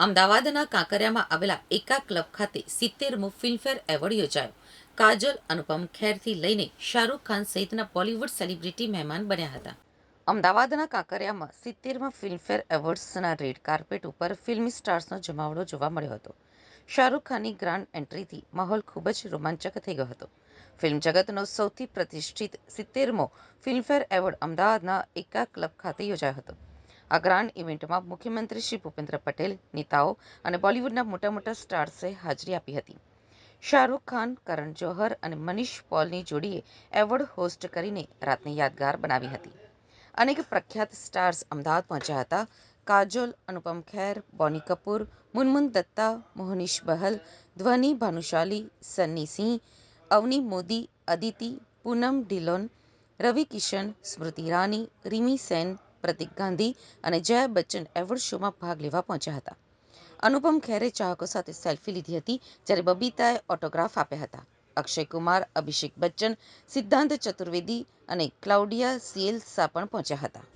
અમદાવાદના કાંકરિયામાં આવેલા એકા ક્લબ ખાતે સિત્તેરમો ફિલ્મફેર એવોર્ડ યોજાયો. કાજલ, અનુપમ ખેરથી લઈને શાહરૂખ ખાન સહિતના બોલિવૂડ સેલિબ્રિટી મહેમાન બન્યા હતા. અમદાવાદના કાંકરિયામાં સિત્તેરમા ફિલ્મફેર એવોર્ડ્સના રેડ કાર્પેટ ઉપર ફિલ્મી સ્ટાર્સનો જમાવડો જોવા મળ્યો હતો. શાહરૂખ ખાનની ગ્રાન્ડ એન્ટ્રીથી માહોલ ખૂબ જ રોમાંચક થઈ ગયો હતો. ફિલ્મ જગતનો સૌથી પ્રતિષ્ઠિત સિત્તેરમો ફિલ્મફેર એવોર્ડ અમદાવાદના એકા ક્લબ ખાતે યોજાયો હતો. આ ગ્રાન્ડ ઇવેન્ટમાં મુખ્યમંત્રી શ્રી ભૂપેન્દ્ર પટેલ, નેતાઓ અને બોલિવૂડના મોટા મોટા સ્ટાર્સે હાજરી આપી હતી. શાહરૂખ ખાન, કરણ જોહર અને મનીષ પોલની જોડીએ એવોર્ડ હોસ્ટ કરીને રાતને યાદગાર બનાવી હતી. અનેક પ્રખ્યાત સ્ટાર્સ અમદાવાદ પહોંચ્યા હતા. કાજોલ, અનુપમ ખેર, બોની કપૂર, મુનમુન દત્તા, મોહનીશ બહલ, ધ્વની ભાનુશાલી, સન્ની સિંહ, અવની મોદી, અદિતિ, પૂનમ ઢિલોન, રવિ કિશન, સ્મૃતિ ઈરાની, રિમી સેન પ્રતિક ગાંધી અને જયા બચ્ચન એવોર્ડ શોમાં ભાગ લેવા પહોંચ્યા હતા. અનુપમ ખેરે ચાહકો સાથે સેલ્ફી લીધી હતી, જ્યારે બબીતાએ ઓટોગ્રાફ આપ્યા હતા. અક્ષય કુમાર, અભિષેક બચ્ચન, સિદ્ધાંત ચતુર્વેદી અને ક્લાઉડિયા સિએલ્સા પણ પહોંચ્યા હતા.